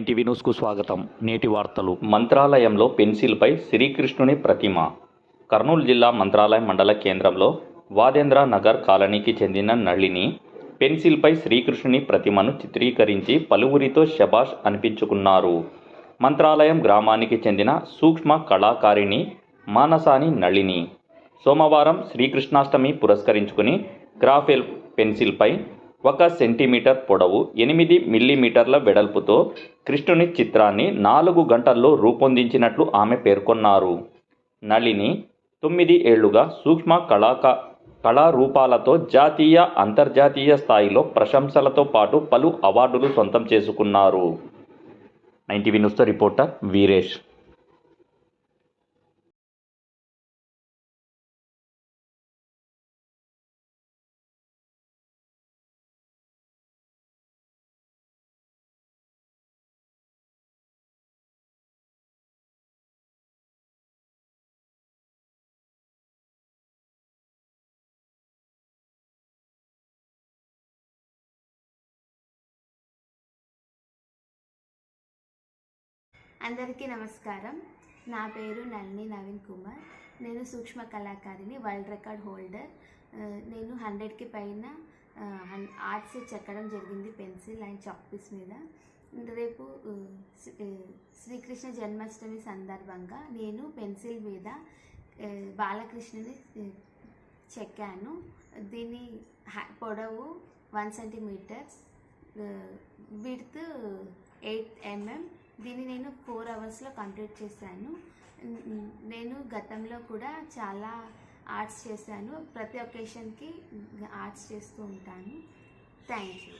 NTV న్యూస్కు స్వాగతం. నేటి వార్తలు. మంత్రాలయంలో పెన్సిల్పై శ్రీకృష్ణుని ప్రతిమ. కర్నూలు జిల్లా మంత్రాలయం మండల కేంద్రంలో వాదేంద్ర నగర్ కాలనీకి చెందిన నళిని పెన్సిల్పై శ్రీకృష్ణుని ప్రతిమను చిత్రీకరించి పలువురితో శబాష్ అనిపించుకున్నారు. మంత్రాలయం గ్రామానికి చెందిన సూక్ష్మ కళాకారిణి మానసాని నళిని. సోమవారం శ్రీకృష్ణాష్టమి పురస్కరించుకుని గ్రాఫెల్ పెన్సిల్పై ఒక సెంటీమీటర్ పొడవు ఎనిమిది మిల్లీమీటర్ల వెడల్పుతో కృష్ణుని చిత్రాన్ని నాలుగు గంటల్లో రూపొందించినట్లు ఆమె పేర్కొన్నారు. నళిని తొమ్మిది ఏళ్ళుగా సూక్ష్మ కళాక కళారూపాలతో జాతీయ అంతర్జాతీయ స్థాయిలో ప్రశంసలతో పాటు పలు అవార్డులు సొంతం చేసుకున్నారు. నైన్టీవీ న్యూస్తో రిపోర్టర్ వీరేష్. అందరికీ నమస్కారం. నా పేరు నళిని నవీన్ కుమార్. నేను సూక్ష్మ కళాకారిని వరల్డ్ రికార్డ్ హోల్డర్. నేను హండ్రెడ్కి పైన హన్- ఆర్ట్స్ చెక్కడం జరిగింది పెన్సిల్ అండ్ చాక్పీస్ మీద. రేపు శ్రీకృష్ణ జన్మాష్టమి సందర్భంగా నేను పెన్సిల్ మీద బాలకృష్ణుని చెక్కాను. దీని పొడవు one centimetres width eight mm. దీన్ని నేను ఫోర్ అవర్స్లో కంప్లీట్ చేశాను. నేను గతంలో కూడా చాలా ఆర్ట్స్ చేశాను. ప్రతి ఒకేషన్కి ఆర్ట్స్ చేస్తూ ఉంటాను. Thank you